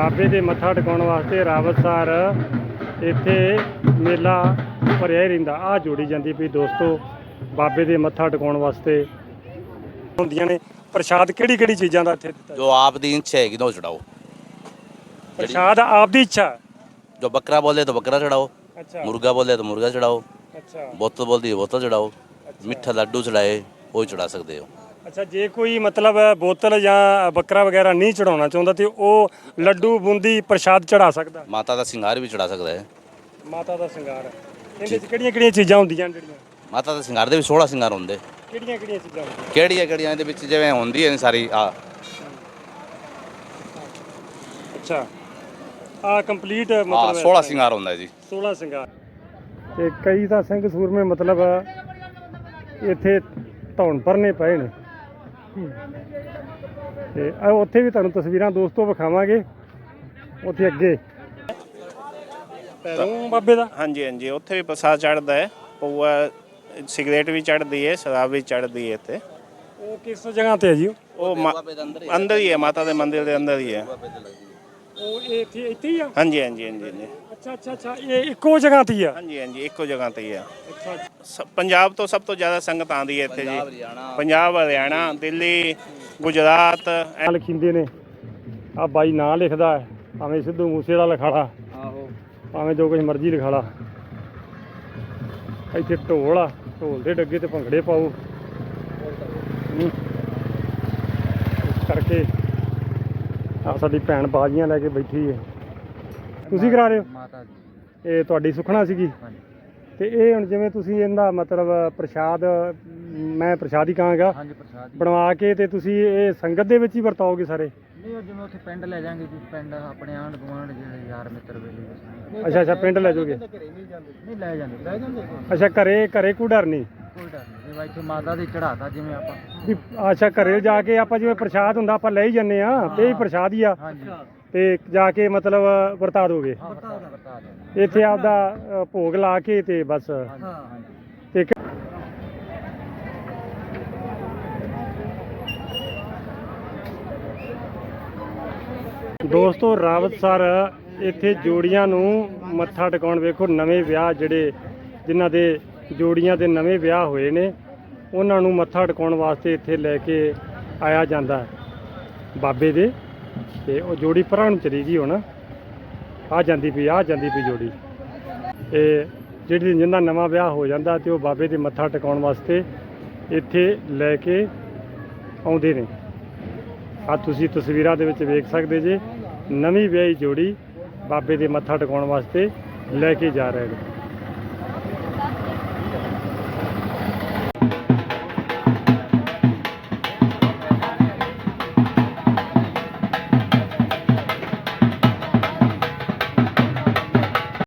ਬਾਬੇ ਦੇ ਮੱਥਾ ਟਿਕਾਉਣ ਵਾਸਤੇ ਰਾਵਤਸਾਰ ਇੱਥੇ ਮੇਲਾ ਭਰਿਆ ਹੀ ਰਹਿੰਦਾ। ਆ ਜੋੜੀ ਜਾਂਦੀ ਵੀ ਦੋਸਤੋ ਬਾਬੇ ਦੇ ਮੱਥਾ ਟਿਕਾਉਣ ਵਾਸਤੇ। ਹੁੰਦੀਆਂ ਨੇ। ਪ੍ਰਸ਼ਾਦ ਕਿਹੜੀ ਕਿਹੜੀ ਚੀਜ਼ਾਂ ਦਾ ਇੱਥੇ ਜੋ ਆਪ ਦੀ ਇੱਛਾ ਹੈਗੀ ਉਹ ਚੜਾਓ। ਪ੍ਰਸ਼ਾਦ ਆਪ ਦੀ ਇੱਛਾ? ਜੋ ਬੱਕਰਾ ਬੋਲੇ ਤਾਂ ਬੱਕਰਾ ਚੜਾਓ। ਅੱਛਾ। ਮੁਰਗਾ ਬੋਲੇ ਤਾਂ ਮੁਰਗਾ ਚੜਾਓ। ਅੱਛਾ। ਬੋਤਲ ਬੋਲਦੀ ਬੋਤਲ ਚੜਾਓ। ਮਿੱਠਾ ਲੱਡੂ ਚੜਾਏ ਉਹ ਚੜਾ ਸਕਦੇ ਹੋ। ਅੱਛਾ ਜੇ ਕੋਈ ਮਤਲਬ ਬੋਤਲ ਜਾਂ ਬੱਕਰਾ ਵਗੈਰਾ ਨਹੀਂ ਚੜਾਉਣਾ ਚਾਹੁੰਦਾ ਤੇ ਉਹ ਲੱਡੂ ਬੂੰਦੀ ਪ੍ਰਸ਼ਾਦ ਚੜਾ ਸਕਦਾ? ਮਾਤਾ ਦਾ ਸ਼ਿੰਗਾਰ ਵੀ ਚੜਾ ਸਕਦਾ ਹੈ। ਮਾਤਾ ਦਾ ਸ਼ਿੰਗਾਰ। ਇਹਦੇ ਵਿੱਚ ਕਿਹੜੀਆਂ ਕਿਹੜੀਆਂ ਚੀਜ਼ਾਂ ਹੁੰਦੀਆਂ ਜਿਹੜੀਆਂ? ਮਾਤਾ ਦਾ ਸ਼ਿੰਗਾਰ ਦੇ ਵੀ 16 ਸ਼ਿੰਗਾਰ ਹੁੰਦੇ। ਕਿਹੜੀਆਂ ਕਿਹੜੀਆਂ ਚੀਜ਼ਾਂ ਕਿਹੜੀਆਂ ਕਿਹੜੀਆਂ ਇਹਦੇ ਵਿੱਚ ਜਿਵੇਂ ਹੁੰਦੀ ਹੈ ਸਾਰੀ ਆ। ਅੱਛਾ। ਆ ਕੰਪਲੀਟ ਮਤਲਬ ਹਾਂ 16 ਸ਼ਿੰਗਾਰ ਹੁੰਦਾ ਜੀ। 16 ਸ਼ਿੰਗਾਰ। ਤੇ ਕਈ ਤਾਂ ਸਿੰਘ ਸੂਰਮੇ ਮਤਲਬ ਇੱਥੇ ਧੌਣ ਪਰਨੇ ਪਏ ਨੇ। ਤੇ ਆ ਉੱਥੇ ਵੀ ਤੁਹਾਨੂੰ ਤਸਵੀਰਾਂ ਦੋਸਤੋ ਵਿਖਾਵਾਂਗੇ। ਉੱਥੇ ਅੱਗੇ। ਪੈਰੋਂ ਬਾਬੇ ਦਾ? ਹਾਂਜੀ ਹਾਂਜੀ। ਉੱਥੇ ਵੀ ਪ੍ਰਸਾਦ ਚੜਦਾ ਹੈ। ਪਊਆ ਸਿਗਰਟ ਵੀ ਚੜਦੀ ਹੈ ਸ਼ਰਾਬ ਵੀ ਚੜਦੀ ਹੈ ਇੱਥੇ। ਉਹ ਕਿਸ ਜਗ੍ਹਾ ਤੇ ਹੈ ਜੀ? ਉਹ? ਮਾ- ਅੰਦਰ ਹੀ ਹੈ ਮਾਤਾ ਦੇ ਮੰਦਿਰ ਦੇ ਅੰਦਰ ਹੀ ਹੈ। ਉਹ ਇਹ ਇੱਥੇ ਇੱਥੇ ਹੀ ਆ? ਹਾਂਜੀ ਹਾਂਜੀ ਹਾਂਜੀ ਹਾਂਜੀ। ਅੱਛਾ ਅੱਛਾ ਅੱਛਾ। ਇਹ ਇੱਕੋ ਜਗ੍ਹਾ ਤੇ ਹੀ ਆ? ਹਾਂਜੀ ਹਾਂਜੀ ਇੱਕੋ ਜਗ੍ਹਾ ਤੇ ਹੀ ਅੱਛਾ ਸ- ਪੰਜਾਬ ਤੋਂ ਸਭ ਤੋਂ ਜ਼ਿਆਦਾ ਸੰਗਤ ਆਉਂਦੀ ਹੈ ਇੱਥੇ ਜੀ। ਪੰਜਾਬ ਹਰਿਆਣਾ। ਦਿੱਲੀ ਗੁਜਰਾਤ ਐ- ਨਾਲ ਲਿਖਿੰਦੇ ਨੇ। ਆ ਬਾਈ ਨਾਂ ਲਿਖਦਾ ਹੈ। ਭਾਵੇਂ ਸਿੱਧੂ ਮੂਸੇ ਦਾ ਲਿਖਾਲਾ ਆਹੋ। ਭਾਵੇਂ ਜੋ ਕੁਝ ਮਰਜ਼ੀ ਲਿਖਾਲਾ ਇੱਥੇ ਢੋਲ ਆ। ਢੋਲ ਦੇ ਡੱਗੇ ਤੇ ਭੰਗੜੇ ਪਾਓ। ਹੂੰ। ਇਸ ਕਰਕੇ ਆ ਸਾਡੀ ਭੈਣ ਬਾਜੀਆਂ ਲੈ ਕੇ ਬੈਠੀ ਹੈ। ਤੁਸੀਂ ਕਰਾ ਰਹੇ ਹੋ? ਮਾਤਾ ਜੀ। ਇਹ ਤੁਹਾਡੀ ਸੁਖਣਾ ਸੀਗੀ? ਹਾਂਜੀ। ਤੇ ਇਹ ਹੁਣ ਜਿਵੇਂ ਤੁਸੀਂ ਇਹਦਾ ਮਤਲਬ ਪ੍ਰਸ਼ਾਦ ਮੈਂ ਪ੍ਰਸ਼ਾਦ ਹੀ ਕਹਾਂਗਾ। ਹਾਂਜੀ ਪ੍ਰਸਾਦ ਜੀ ਬਣਵਾ ਕੇ ਤੇ ਤੁਸੀਂ ਇਹ ਸੰਗਤ ਦੇ ਵਿੱਚ ਹੀ ਵਰਤਾਓਗੇ ਸਾਰੇ? ਨਹੀਂ ਉਹ ਜਿਵੇਂ ਉੱਥੇ ਪਿੰਡ ਲੈ ਜਾਾਂਗੇ ਜੀ ਪਿੰਡ ਆਪਣੇ ਆਂਢ ਗੁਆਂਢ ਜਿਹੜੇ ਯਾਰ ਮਿੱਤਰ ਵੇਲੇ ਅੱਛਾ ਅੱਛਾ ਪਿੰਡ ਲੈ ਜਾਓਗੇ? ਨਹੀਂ ਲੈ ਜਾਂਦੇ ਲੈ ਜਾਂਦੇ। ਅੱਛਾ ਘਰੇ ਘਰੇ ਕੋਈ ਡਰ ਨਹੀਂ? ਕੋਈ ਡਰ ਨਹੀਂ ਜਿਵੇਂ ਇੱਥੇ ਮਾਤਾ ਦੀ ਚੜਾਤਾ ਜਿਵੇਂ ਆਪਾਂ। ਵੀ ਅੱਛਾ ਘਰੇ ਜਾ ਕੇ ਆਪਾਂ ਜਿਵੇਂ ਪ੍ਰਸ਼ਾਦ ਹੁੰਦਾ ਆਪਾਂ ਲੈ ਹੀ ਜੰਨੇ ਆ ਤੇ ਇਹ ਪ੍ਰਸ਼ਾਦ ਹੀ ਆ। ਹਾਂਜੀ। ਤੇ ਜਾ ਕੇ ਮਤਲਬ ਵਰਤਾ ਦੋਗੇ? ਹਾਂ ਬਤਾ ਬਤਾ ਦੇ ਇੱਥੇ ਆਪਦਾ ਅ, ਭੋਗ ਲਾ ਕੇ ਤੇ ਬਸ। ਹਾਂ ਹਾਂਜੀ। ਤੇ ਇੱਕ- ਦੋਸਤੋ ਰਾਵਤਸਰ ਇੱਥੇ ਜੋੜੀਆਂ ਨੂੰ ਮੱਥਾ ਟਿਕਾਉਣ ਵੇਖੋ ਨਵੇਂ ਵਿਆਹ ਜਿਹੜੇ ਜਿਨ੍ਹਾਂ ਦੇ ਜੋੜੀਆਂ ਦੇ ਨਵੇਂ ਵਿਆਹ ਹੋਏ ਨੇ, ਉਹਨਾਂ ਨੂੰ ਮੱਥਾ ਟਿਕਾਉਣ ਵਾਸਤੇ ਇੱਥੇ ਲੈ ਕੇ ਆਇਆ ਜਾਂਦਾ ਹੈ। ਬਾਬੇ ਦੇ, ਤੇ ਉਹ ਜੋੜੀ ਪਰਾਂ ਨੂੰ ਚਲੀ ਗਈ ਹੁਣ। ਆ ਜਾਂਦੀ ਪਈ, ਆ ਜਾਂਦੀ ਪਈ ਜੋੜੀ। ਇਹ ਜਿਹੜੀ ਜਿੰਦਾ ਨਵਾਂ ਵਿਆਹ ਹੋ ਜਾਂਦਾ ਤੇ ਉਹ ਬਾਬੇ ਦੇ ਮੱਥਾ ਟਿਕਾਉਣ ਵਾਸਤੇ ਇੱਥੇ ਲੈ ਕੇ ਆਉਂਦੇ ਨੇ। ਆ ਤੁਸੀਂ ਤਸਵੀਰਾਂ ਦੇ ਵਿੱਚ ਵੇਖ ਸਕਦੇ ਜੇ, ਨਵੀਂ ਵਿਆਹੀ ਜੋੜੀ ਬਾਬੇ ਦੇ ਮੱਥਾ ਟਿਕਾਉਣ ਵਾਸਤੇ ਲੈ ਕੇ ਜਾ ਰਹੇ ਨੇ।